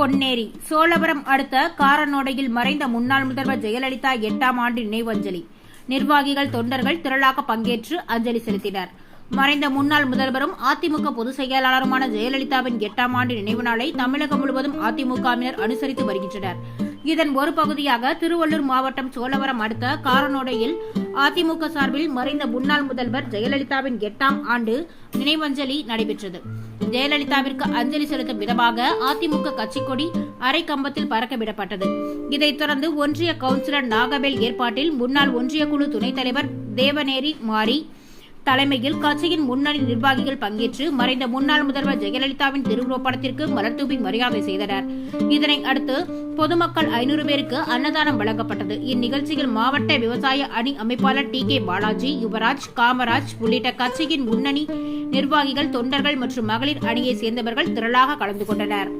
பொன்னேரி. சோழபுரம் அடுத்த காரநோடையில் மறைந்த முன்னாள் முதல்வர் ஜெயலலிதா எட்டாம் ஆண்டு நினைவஞ்சலி நிர்வாகிகள் தொண்டர்கள் திரளாக பங்கேற்று அஞ்சலி செலுத்தினர். மறைந்த முன்னாள் முதல்வரும் அதிமுக பொதுச் செயலாளருமான ஜெயலலிதாவின் எட்டாம் ஆண்டு நினைவு நாளை தமிழகம் முழுவதும் அதிமுகவினர் அனுசரித்து வருகின்றனர். இதன் ஒரு பகுதியாக திருவள்ளூர் மாவட்டம் சோழவரம் அடுத்த காரநோடையில் அதிமுக சார்பில் மறைந்த முன்னாள் முதல்வர் ஜெயலலிதாவின் எட்டாம் ஆண்டு நினைவஞ்சலி நடைபெற்றது. ஜெயலலிதாவிற்கு அஞ்சலி செலுத்தும் விதமாக அதிமுக கட்சிக்கொடி அரை கம்பத்தில் பறக்க விடப்பட்டது இதைத் தொடர்ந்து ஒன்றிய கவுன்சிலர் நாகவேல் ஏற்பாட்டில் முன்னாள் ஒன்றிய குழு துணைத் தலைவர் தேவநேரி மாறி தலைமையில் கட்சியின் முன்னணி நிர்வாகிகள் பங்கேற்று மறைந்த முன்னாள் முதல்வர் ஜெயலலிதாவின் திருவுருவப் படத்திற்கு மலர்தூவி மரியாதை செய்தனர். இதனை அடுத்து பொதுமக்கள் ஐநூறு பேருக்கு அன்னதானம் வழங்கப்பட்டது. இந்நிகழ்ச்சியில் மாவட்ட விவசாய அணி அமைப்பாளர் டி. கே. பாலாஜி யுவராஜ் காமராஜ் உள்ளிட்ட கட்சியின் முன்னணி நிர்வாகிகள் தொண்டர்கள் மற்றும் மகளிர் அணியை சேர்ந்தவர்கள் திரளாக கலந்து கொண்டனர்.